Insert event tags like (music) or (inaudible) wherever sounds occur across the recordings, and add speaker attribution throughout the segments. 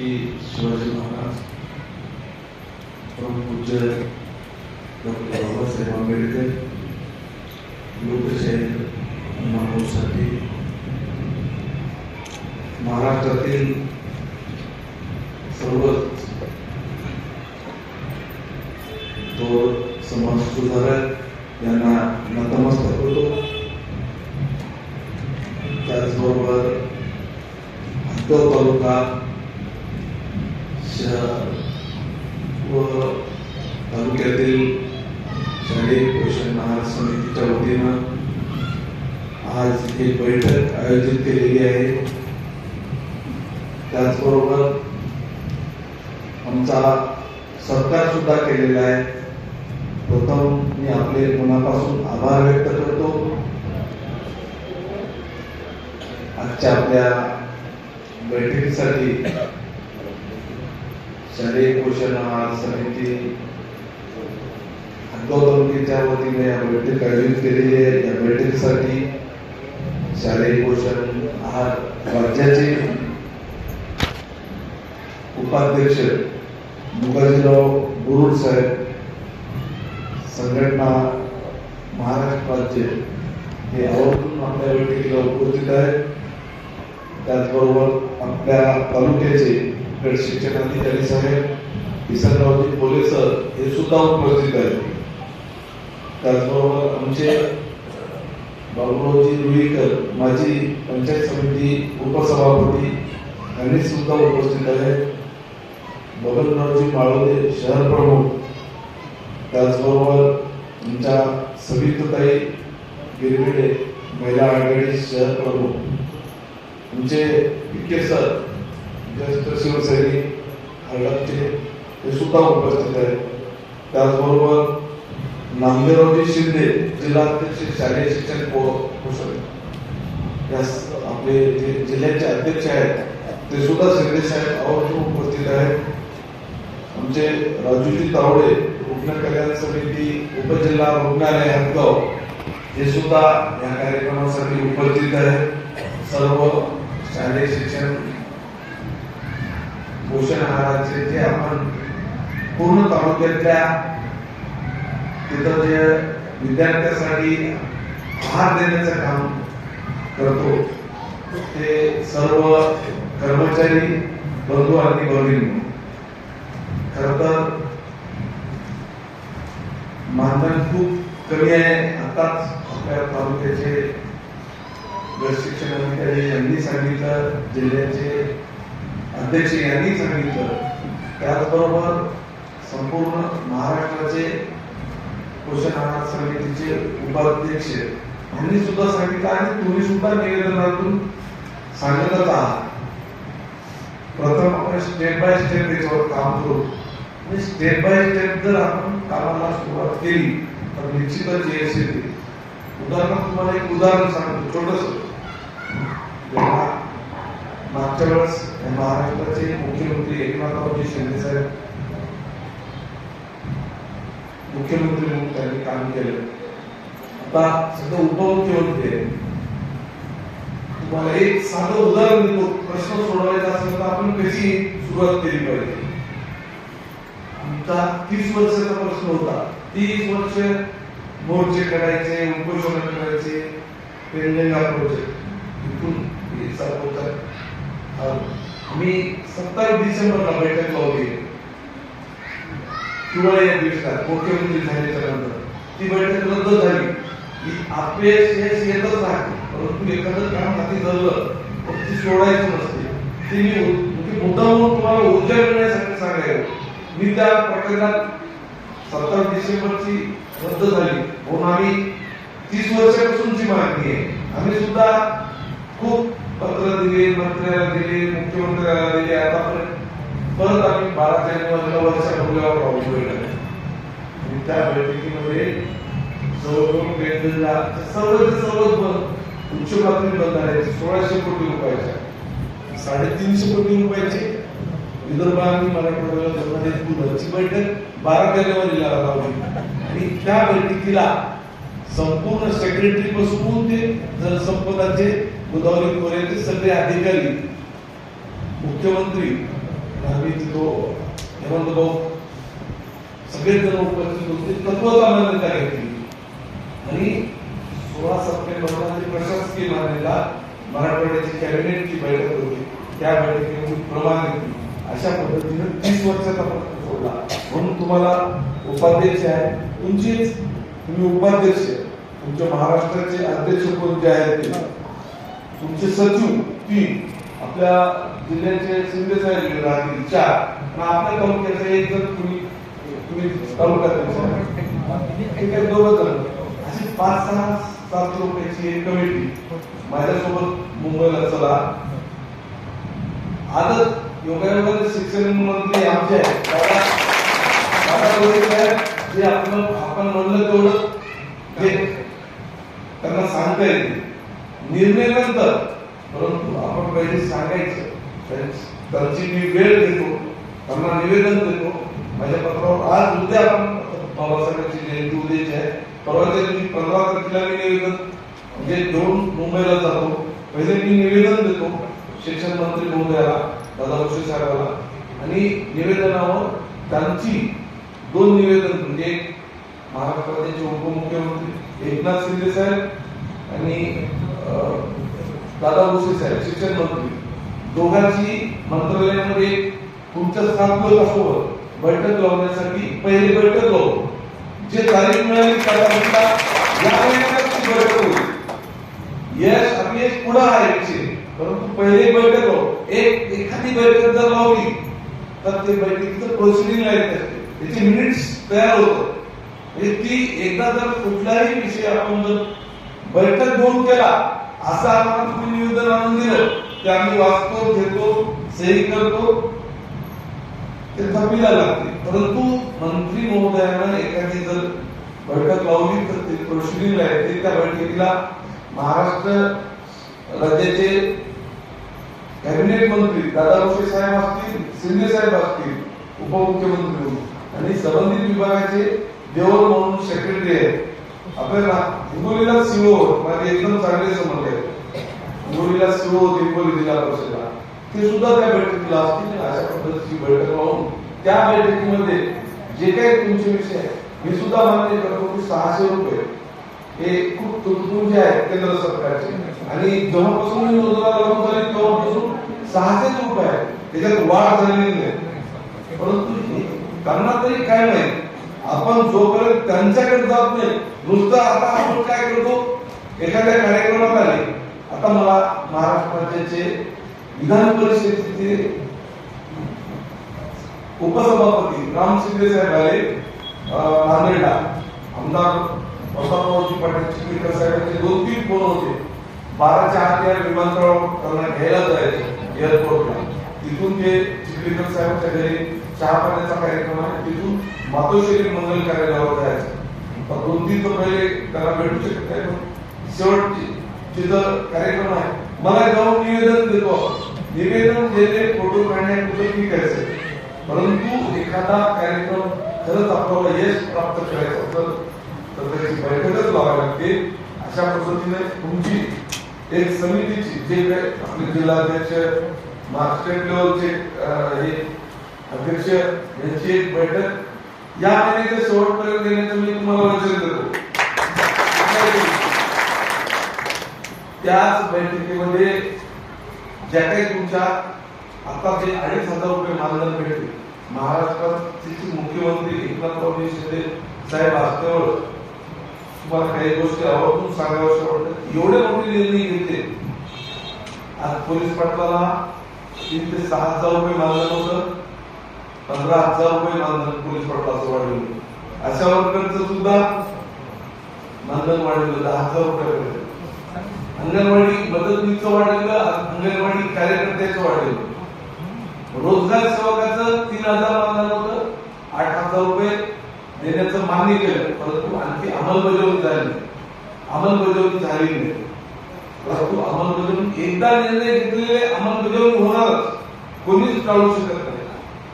Speaker 1: छत्रपती शिवाजी महाराज परमपूज्य डॉक्टर बाबासाहेब आंबेडकर लोकशाही अण्णाभाऊसाठी महाराष्ट्रातील सर्वच तो समाज सुधारक यांना नतमस्तक होतो. त्याचबरोबर हत्तर तालुका शहर व तालुक्यातील शालेय पोषण आहार समितीच्या वतीनं आज एक बैठक आयोजित केलेली आहे. त्याचबरोबर आमचा सत्कार सुद्धा केलेला आहे. प्रथम मी आपले मनापासून आभार व्यक्त करतो. आजच्या आपल्या बैठकीसाठी शालेय पोषण आहार समिती हदगाव तालुक्याच्या वतीने या आयोजित केलेली आहे. या बैठकीसाठी पोषण आहार राज्याचे उपाध्यक्ष मुखाजीराव गुरुड साहेब, संघटना महाराष्ट्र राज्य हे आवर्जून आपल्या बैठकीला उपस्थित आहेत. त्याचबरोबर आपल्या तालुक्याचे गट शिक्षण साहेब किसनरावजी बोले सर हे सुद्धा उपस्थित आहेत. त्याचबरोबर आमचे बाबूरावजी रुईकर माजी पंचायत समिती उपसभापती यांनी सुद्धा उपस्थित आहेत. बबनरावजी माळवदे शहर प्रमुख. त्याचबरोबर आमच्या सविताताई गिरविडे महिला आघाडी शहर प्रमुख. आमचे पिके सर ज्येष्ठ शिवसैनिक हळदचे ते सुद्धा उपस्थित आहेत त्याचबरोबर नामदेवरावजी शिंदे जिल्हाध्यक्ष शालेय शिक्षण पो- पोषण आपले जे जिल्ह्याचे अध्यक्ष आहेत ते सुद्धा शिंदे साहेब आवर्जून उपस्थित आहेत. आमचे राजूजी तावडे रुग्ण कल्याण समिती उपजिल्हा रुग्णालय हदगाव हे सुद्धा या कार्यक्रमासाठी उपस्थित आहेत. सर्व शालेय शिक्षण पोषण आहाराचे जे आपण पूर्ण तालुक्यातल्या तिथं जे विद्यार्थ्यांसाठी आहार देण्याचं काम करतो ते सर्व कर्मचारी बंधू आणि भगिनी. खर तर मानधन खूप कमी आहे. आताच आपल्या तालुक्याचे प्रशिक्षण शिक्षण अधिकारी यांनी सांगितलं जिल्ह्याचे अध्यक्ष यांनी सांगितलं. त्याचबरोबर संपूर्ण महाराष्ट्राचे पोषण आहार समितीचे उपाध्यक्ष यांनी सुद्धा सांगितलं आणि तुम्ही सुद्धा निवेदनातून सांगतच आहात. प्रथम आपण स्टेप बाय स्टेप याच्यावर काम करू. आणि स्टेप बाय स्टेप जर आपण कामाला सुरुवात केली तर निश्चितच यश येते. उदाहरण तुम्हाला एक उदाहरण सांगतो छोटस. जेव्हा मागच्या वेळेस महाराष्ट्राचे मुख्यमंत्री एकनाथरावजी शिंदे साहेब मुख्यमंत्री म्हणून त्यांनी काम केलं. आता सध्या उपमुख्यमंत्री आहे तुम्हाला एक साधं उदाहरण देतो. प्रश्न सोडवायचा असेल तर आपण कशी सुरुवात केली पाहिजे? आमचा तीस वर्षाचा प्रश्न होता. तीस वर्ष मोर्चे करायचे उपोषण करायचे पेंडेंगा प्रोजेक्ट इथून हे चालू होतं. आम्ही मी सत्तावीस डिसेंबरला बैठक लावली. किंवा या दिवसात मुख्यमंत्री झाल्याच्यानंतर ती बैठक रद्द झाली. की अपयश येतच राहते. परंतु एखादं काम हाती धरलं ती सोडायचं नसते. ती मी मुद्दा म्हणून तुम्हाला ऊर्जा मिळण्यासाठी सांगायला मी त्या प्रकरणात सत्तावीस डिसेंबरची रद्द झाली. म्हणून आम्ही तीस वर्षापासूनची मागणी आहे. आम्ही सुद्धा खूप पत्र दिले मंत्र्याला दिले मुख्यमंत्र्याला दिले आतापर्यंत परत आम्ही बारा जानेवारीला प्रॉब्लेम राहू आणि त्या बैठकीमध्ये जवळजवळ वेगवेगळ्या सर्व सर्वच बंद उच्च प्राथमिक बंद आहे. सोळाशे कोटी रुपयाच्या साडेतीनशे कोटी रुपयाचे. विदर्भ आणि मराठवाड्याला धर्मदेश पुनरची बैठक बारा जानेवारीला लावली आणि त्या बैठकीला संपूर्ण सेक्रेटरी पासून ते जलसंपदाचे गोदावरी खोऱ्याचे सगळे अधिकारी मुख्यमंत्री धार्मिक तो हेमंत भाऊ सगळेच जण उपस्थित होते तत्वता मान्यता घेतली. आणि सोळा सप्टेंबरला जी प्रशासकीय मान्यता मराठवाड्याची कॅबिनेटची बैठक होती. त्या बैठकीने प्रमाण घेतली. अशा पद्धतीने तीस वर्षाचा प्रश्न सोडला. म्हणून तुम्हाला उपाध्यक्ष आहे. तुमचीच तुम्ही उपाध्यक्ष तुमच्या महाराष्ट्राचे अध्यक्ष कोण जे आहेत ते? तुमचे सचिव तीन आपल्या जिल्ह्याचे शिंदे साहेब राहतील चार. आणि आपल्या तालुक्याचे एक जर तुम्ही तुम्ही तालुक्यात एक दोघं जण? अशी पाच सहा सात लोकांची एक कमिटी माझ्यासोबत मुंबईला चला. आजच योगायोगाचे शिक्षण मंत्री आमचे आहेत. जे आपण आपण म्हणलं तेवढं ते त्यांना सांगता येते निर्णय नंतर. परंतु आपण पहिले सांगायचं त्यांची- मी वेळ देतो त्यांना निवेदन देतो. माझ्या पत्रावर आज उद्या आपण बाबासाहेबांची जयंती उद्याची आहे. परवाच्या दिवशी पंधरा तारखेला मी निवेदन म्हणजे घेऊन मुंबईला जातो. पहिले मी निवेदन देतो शिक्षण मंत्री महोदयाला दादा भुसे साहेबाला. आणि निवेदनावर त्यांची दोन निवेदन म्हणजे महाराष्ट्र राज्याचे उपमुख्यमंत्री एकनाथ शिंदे साहेब आणि दादा भुसे साहेब शिक्षण मंत्री. दोघांची मंत्रालयामध्ये तुमच्या सात बैठक लावण्यासाठी पहिली बैठक लावू जे तारीख मिळाली त्या या महिन्यात बैठक होईल. यश अपयश पुढे आहे परंतु पहिली बैठक लावू एक एखादी बैठक जर लावली तर ते बैठकीचं प्रोसिडिंग लाइट असते. त्याची मिनिट्स तयार होतं म्हणजे ती एकदा जर कुठलाही विषय आपण जर बैठक घेऊन केला. असं आपण तुम्ही निवेदन आणून दिलं. ते आम्ही वाचतो घेतो सही करतो. ते थपीला लागते. परंतु मंत्री महोदयानं एखादी जर बैठक लावली तर ते प्रोसिडिंग येते त्या बैठकीला महाराष्ट्र राज्याचे कॅबिनेट मंत्री दादा भुसे साहेब असतील शिंदे साहेब असतील उपमुख्यमंत्री म्हणून आणि संबंधित विभागाचे देवर म्हणून सेक्रेटरी आहेत. आपल्याला हिंगोलीला सीओ माझे एकदम चांगले संबंध आहेत. हिंगोलीला सीओ हिंगोली जिल्हा परिषदला. ते सुद्धा त्या बैठकीला असतील. अशा पद्धतीची बैठक लावून त्या बैठकीमध्ये जे काही तुमचे विषय आहेत मी सुद्धा मान्य करतो की सहाशे रुपये हे खूप तुटपुंजे आहेत केंद्र सरकारचे. आणि जेव्हापासून ही योजना लागू झाली तेव्हापासून सहाशेच रुपये आहेत. त्याच्यात वाढ झालेली नाही. परंतु त्यांना तरी काय नाही आपण जोपर्यंत त्यांच्याकडे जात नाही नुसतं आता आपण काय करतो? एखाद्या कार्यक्रमात आले आता मला महाराष्ट्र राज्याचे विधान परिषदेचे उपसभापती राम शिंदे साहेब आले नांदेडला आमदार प्रतापरावजी पाटील चिखलीकर साहेबांचे दोन तीन फोन होते. बाराच्या आत या विमानतळावर त्यांना घ्यायला जायचं एअरपोर्टला तिथून ते चिखलीकर साहेबांच्या घरी चहा पाण्याचा कार्यक्रम आहे तिथून मातोश्री मंगल कार्यालयावर जायचं. दोन तीन तर पहिले त्याला भेटू शकत नाही. पण शेवटची तिथं कार्यक्रम आहे मला जाऊन निवेदन देतो. निवेदन देणे फोटो काढणे कुठं ठीक आहे परंतु एखादा कार्यक्रम खरंच आपल्याला यश प्राप्त करायचं असेल तर त्याची बैठकच लावावी लागते. अशा पद्धतीने तुमची एक समितीची जे काही आपले जिल्हाध्यक्ष महाराष्ट्र लेवलचे हे अध्यक्ष यांची एक बैठक या महिन्याच्या शेवटपर्यंत देण्याचं मी तुम्हाला वचन करतो त्याच बैठकीमध्ये ज्या काही तुमच्या आता जे अडीच हजार रुपये मानधन भेटले महाराष्ट्राचे मुख्यमंत्री एकनाथराव शिंदे साहेब असल्यावर तुम्हाला काही गोष्टी आवर्जून सांगाव्याशा वाटतात. एवढे मोठे निर्णय घेतले. आज पोलीस पाटलाला तीन ते सहा हजार रुपये मानधन होतं. पंधरा हजार रुपये मानधन पोलीस पाटलाचं वाढवलं. अशा वर्करचं सुद्धा मानधन वाढवलं दहा हजार रुपये अंगणवाडी मदतनीचं वाढवलं अंगणवाडी कार्यकर्त्याचं वाढवलं. रोजगार सेवकाचं तीन हजार मानधन होतं आठ हजार रुपये देण्याचं मान्य केलं परंतु आणखी अंमलबजावणी झाली अंमलबजावणी झाली नाही. परंतु अंमलबजावणी एकदा निर्णय घेतलेले अंमलबजावणी होणारच. कोणीच टाळू शकत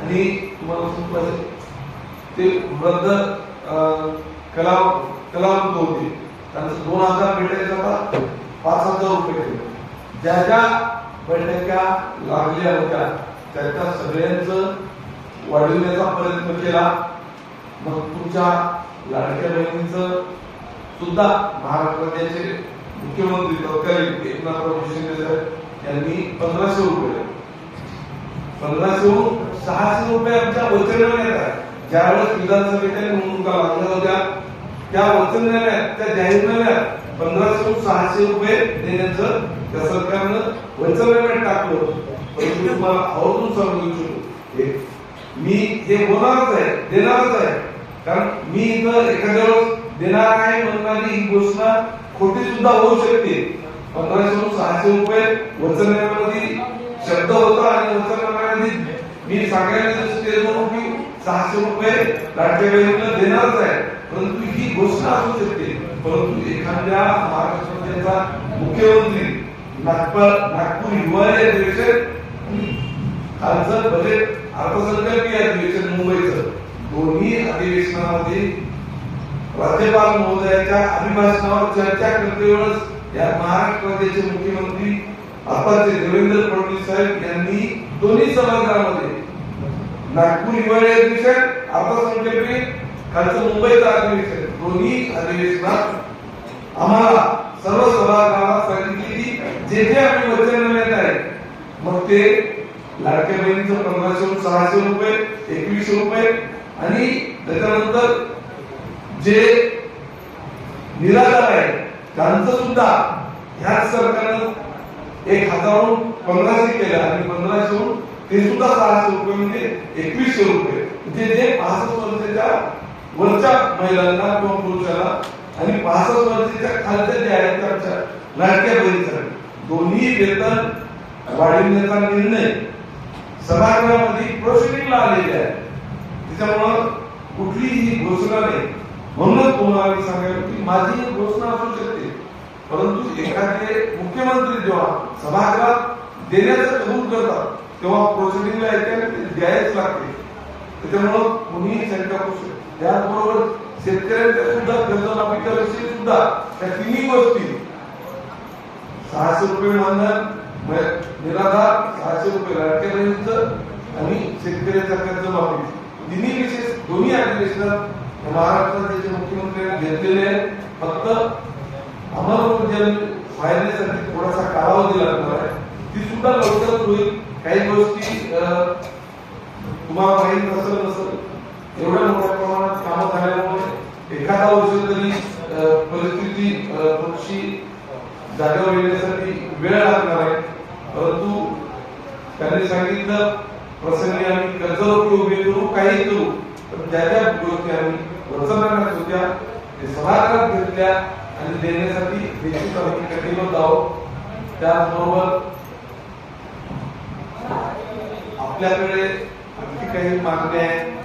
Speaker 1: आणि तुम्हाला खूप ते वृद्ध कला कलावंत होते. त्यांचं दोन हजार भेटायचा पाच हजार रुपये ज्या ज्या बैठका लागल्या होत्या त्याच्या सगळ्यांचं वाढविण्याचा प्रयत्न केला. मग तुमच्या लाडक्या बहिणीचं सुद्धा महाराष्ट्र मुख्यमंत्री तत्कालीन एकनाथराव शिंदे साहेब यांनी पंधराशे रुपये पंधराशेहून सहाशे रुपये आमच्या वचनाने येतात ज्यावेळेस विधानसभेच्या निवडणुका लागल्या होत्या. त्या वचननाम्यात त्या जाहीरनाम्यात पंधराशे सहाशे रुपये देण्याचं त्या सरकारनं वचननाम्यात टाकलं परंतु तुम्हाला आवर्जून सांगू इच्छितो. मी हे होणारच आहे देणारच आहे. कारण मी इथं एखाद्या वेळेस देणार आहे म्हणणारी ही घोषणा खोटी सुद्धा होऊ शकते. पंधराशे सहाशे रुपये वचननाम्यामध्ये शब्द होता आणि वचननाम्यामध्ये मी सांगायला की सहाशे रुपये राज्य बँकेला देणारच आहे. परंतु ही घोषणा असू शकते. परंतु एखाद्या महाराष्ट्र राज्याचा मुख्यमंत्री नागपूर नागपूर हिवाळी अधिवेशन कालचं बजेट अर्थसंकल्पीय अधिवेशन मुंबईचं दोन्ही अधिवेशनामध्ये राज्यपाल महोदयाच्या अभिभाषणावर चर्चा करतेवेळेस या महाराष्ट्र राज्याचे मुख्यमंत्री आताचे देवेंद्र फडणवीस साहेब यांनी दोन्ही सभागृहामध्ये नागपूर हिवाळी अधिवेशन अर्थसंकल्पीय कालचं मुंबईचं अधिवेशन. दोन्ही अधिवेशनात आम्हाला सर्व सभागृहाला सांगितले की जे जे आम्ही देण्यात आहे मग ते लाडक्या बहिणीचं पंधराशे सहाशे रुपये एकवीसशे रुपये आणि त्याच्यानंतर जे निराधार आहे त्यांचं सुद्धा ह्याच सरकारनं एक हजारहून पंधराशे केलं आणि पंधराशेहून ते सुद्धा सहाशे रुपये म्हणजे एकवीसशे रुपये. म्हणजे जे पासष्ट वर्षाच्या वरच्या महिलांना किंवा पुरुषाला आणि पासष्ट वर्षाच्या खालच्या जे आहेत त्या आमच्या लाडक्या बहिणीसाठी दोन्ही वेतन वाढविण्याचा निर्णय. सभागृहामध्ये प्रोसिडिंगला आलेले आहे. त्याच्यामुळं कुठलीही घोषणा नाही. म्हणूनच तुम्हाला मी सांगायला की माझी एक घोषणा असू शकते. परंतु एखादे मुख्यमंत्री जेव्हा सभागृहात देण्याचं कबूल करतात तेव्हा प्रोसिडिंगला येते आणि ते द्यायच लागते. त्याच्यामुळं कोणीही शंका करू शकते त्याचबरोबर शेतकऱ्यांच्या सुद्धा कर्जमाफीच्या विषयी सुद्धा त्या तिन्ही गोष्टी. सहाशे रुपये मानधन निराधार सहाशे रुपये लाडक्या आणि शेतकऱ्याचा कर्जमाफी. तिन्ही विशेष दोन्ही अधिवेशनात हे महाराष्ट्र मुख्यमंत्र्यांनी घेतलेले आहेत फक्त अंमलबजावणी व्हायण्यासाठी थोडासा कालावधी लागणार आहे ती सुद्धा लवकरच होईल. काही गोष्टी अं, तुम्हाला माहीत नसेल नसेल. एवढ्या मोठ्या प्रमाणात कामं झाल्यामुळे एखादा वर्ष तरी परिस्थिती पक्षी थोडीशी जागेवर येण्यासाठी वेळ लागणार आहे. परंतु त्यांनी सांगितलं प्रसंगी आम्ही कर्जरोखी उभी करू काही करू. पण ज्या ज्या गोष्टी आम्ही वचनात होत्या ते सभागृहात घेतल्या आणि देण्यासाठी देखील आम्ही कटिबद्ध आहोत त्याचबरोबर आपल्याकडे आणखी काही मागण्या आहेत.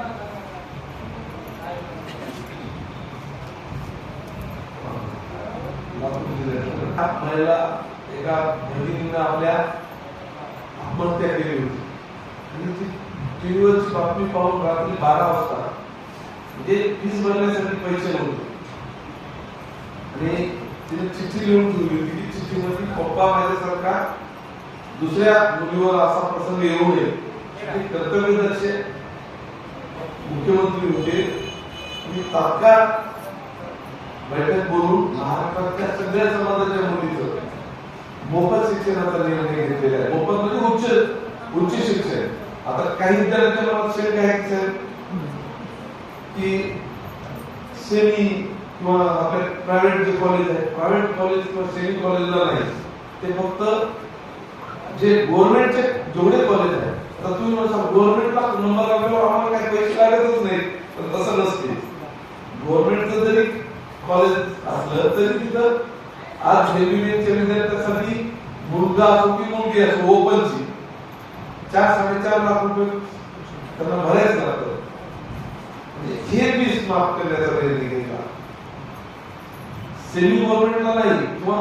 Speaker 1: महिला एका भगिनीनं आपल्या आत्महत्या केली होती. आणि ती टीव्हीवरची बातमी पाहून रात्री बारा वाजता म्हणजे फीस भरण्यासाठी पैसे नव्हते. आणि तिने चिठ्ठी लिहून ठेवली होती. ती चिठ्ठीमध्ये पप्पा माझ्यासारखा दुसऱ्या मुलीवर असा प्रसंग येऊ नये. ते कर्तव्यदक्ष मुख्यमंत्री होते. आणि तात्काळ बैठक बोलून महाराष्ट्रातल्या सगळ्या समाजाच्या मुलीचं मोफत शिक्षणाचा निर्णय घेतलेला आहे. मोफत म्हणजे उच्च उच्च शिक्षण. आता काही विद्यार्थ्यांच्या मनात शंका आहे की साहेब, की सेमी किंवा आपल्या प्रायव्हेट जे कॉलेज आहे प्रायव्हेट कॉलेज किंवा सेमी कॉलेजला नाही. ते फक्त जे गव्हर्नमेंटचे जेवढे कॉलेज आहे आता तुम्ही मला सांग गव्हर्नमेंटला नंबर लागल्यावर आम्हाला काही पैसे लागतच नाही पण तसं नसते. गव्हर्नमेंटचं जरी कॉलेज असलं तरी तिथं आज हेल्मेटच्या विद्यार्थ्यांसाठी मुलगा असो की मुलगी असो ओपनची चार साडेचार लाख रुपये त्यांना भरायचं लागतं. म्हणजे हे फीस माफ करण्याचा प्रयत्न केला. सेमी गव्हर्नमेंटला नाही किंवा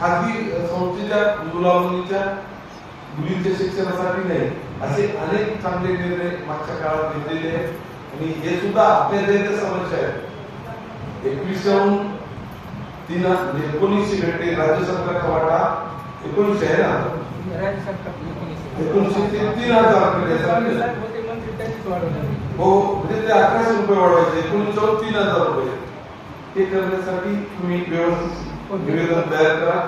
Speaker 1: खाजगी संस्थेच्या मुलामुलीच्या मुलींच्या शिक्षणासाठी नाही. असे अनेक चांगले निर्णय मागच्या काळात घेतलेले आहेत. आणि हे सुद्धा आपल्या देशाच्या समस्या आहेत. एकवीसहून तीन एकोणीसशे भेटते राज्य सरकारचा वाटा एकोणीसशे आहे ना? एकोणीसशे. ते तीन हजार हो म्हणजे ते अकराशे रुपये वाढवायचे. एकोणीसशे तीन हजार रुपये. ते करण्यासाठी तुम्ही व्यवस्थित निवेदन तयार करा.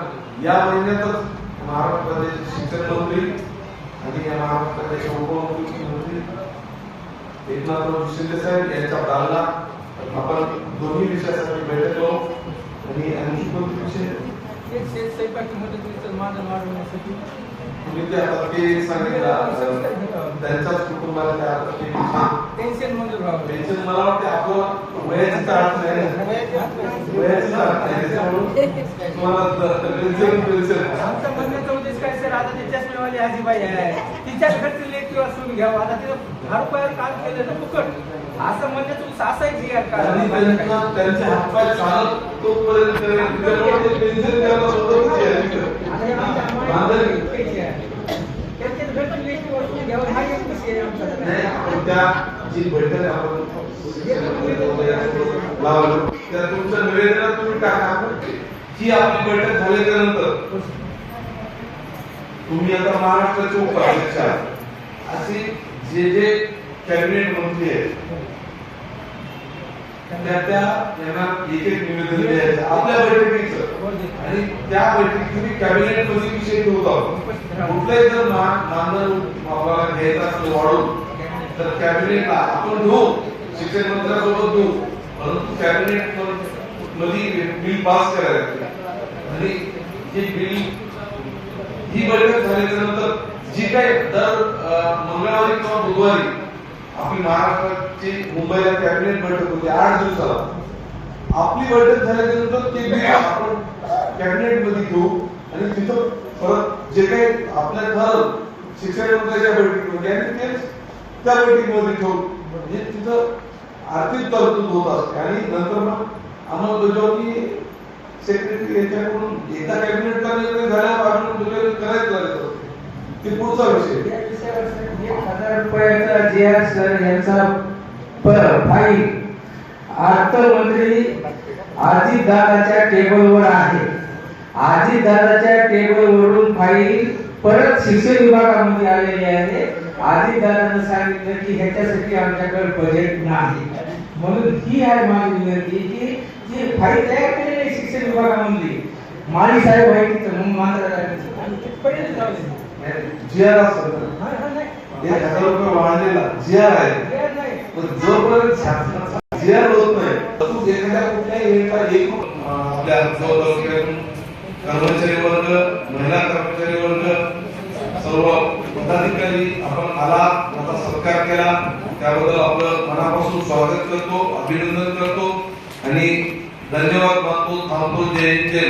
Speaker 1: या महिन्यातच महाराष्ट्र प्रदेश शिक्षण मंत्री आणि या महाराष्ट्र प्रदेश उपमुख्यमंत्री एकनाथ शिंदे साहेब यांच्या दालना आपण दोन्ही विषयासाठी बैठक करू. आणि आणखी कोणते विषय? तुम्ही ते आता ते सांगितलं. (laughs) त्यांच्याच कुटुंबाला ते
Speaker 2: पेन्शन मंजूर व्हावं
Speaker 1: पेन्शन मला वाटते आपलं वयाची अडचण आहे ना. वयाची अडचण आहे त्याच्यामुळं तुम्हाला पेन्शन पेन्शन
Speaker 2: आमचा म्हणण्याचा उद्देश काय सर? आता ते चष्मेवाली आजीबाई आहे. तिच्याच घरची लेखी वाचून घ्यावं आता तिला दहा रुपयावर काम केलं ना फुकट. असं म्हणण्याचा उद्देश असा एक जी
Speaker 1: आणि त्यांना त्यांचे हातपाय चालत तोपर्यंत त्याच्यामुळे ते पेन्शन द्यायला स्वतःच आहे.
Speaker 2: लेखी वाचून घ्यावं हा एक विषय आमचा.
Speaker 1: नाही त्या जी बैठक आपण लावलं. त्या तुमच्या निवेदनात तुम्ही टाका. जी आपली बैठक झाल्याच्यानंतर तुम्ही आता महाराष्ट्राचे उपाध्यक्ष आहात. असे जे जे कॅबिनेट मंत्री आहेत त्या त्या यांना एक एक निवेदन द्यायचं. आपल्या बैठकीचं. आणि त्या बैठकीत तुम्ही कॅबिनेटमध्ये विषय घेऊन आहोत. कुठलाही जर मान- मानधन आपल्याला घ्यायचं असलं वाढवून तर कॅबिनेटला आपण घेऊ शिक्षण मंत्र्यासोबत घेऊ परंतु कॅबिनेटमध्ये बिल पास करायला आणि हे बिल ही बैठक झाल्याच्यानंतर जी काही दर मंगळवारी किंवा बुधवारी आपली महाराष्ट्राची मुंबईला कॅबिनेट बैठक होती आठ दिवसाला. आपली बैठक झाल्याच्यानंतर ते बिल आपण कॅबिनेटमध्ये घेऊ आणि तिथं परत जे काही आपल्या ठरलं शिक्षण मंत्र्याच्या बैठकीमध्ये आणि तेच त्या बैठकीमध्ये ठेवून. म्हणजे तिथं आर्थिक तरतूद होत असते. आणि नंतर मग अंमलबजावणी सेक्रेटरी यांच्याकडून एकदा कॅबिनेटचा निर्णय झाल्यावर अजून अंमलबजावणी करायचं लागत असते ते पुढचा विषय.
Speaker 2: विषयावर
Speaker 3: एक हजार रुपयाचा जे आर सर यांचा पर फाईल अर्थमंत्री अजितदादाच्या टेबलवर आहे. अजितदादाच्या टेबलवरून फाईल परत शिक्षण विभागामध्ये आलेली आहे. अजितदादानं सांगितलं की ह्याच्यासाठी आमच्याकडे बजेट नाही. म्हणून ही आहे माझी विनंती की जी फाईल तयार केलेली शिक्षण विभागामधली माळी साहेब आहे तिथं मग
Speaker 1: हजार रुपये वाढलेला. जी आर आहे. पण जोपर्यंत शासनाचा जी आर होत नाही तू एखाद्या कुठल्याही एका आपल्या कर्मचारी वर्ग महिला कर्मचारी वर्ग सर्व पदाधिकारी आपण आला आता सत्कार केला. त्याबद्दल आपलं मनापासून स्वागत करतो अभिनंदन करतो. आणि धन्यवाद मानतो थांबतो. जय जय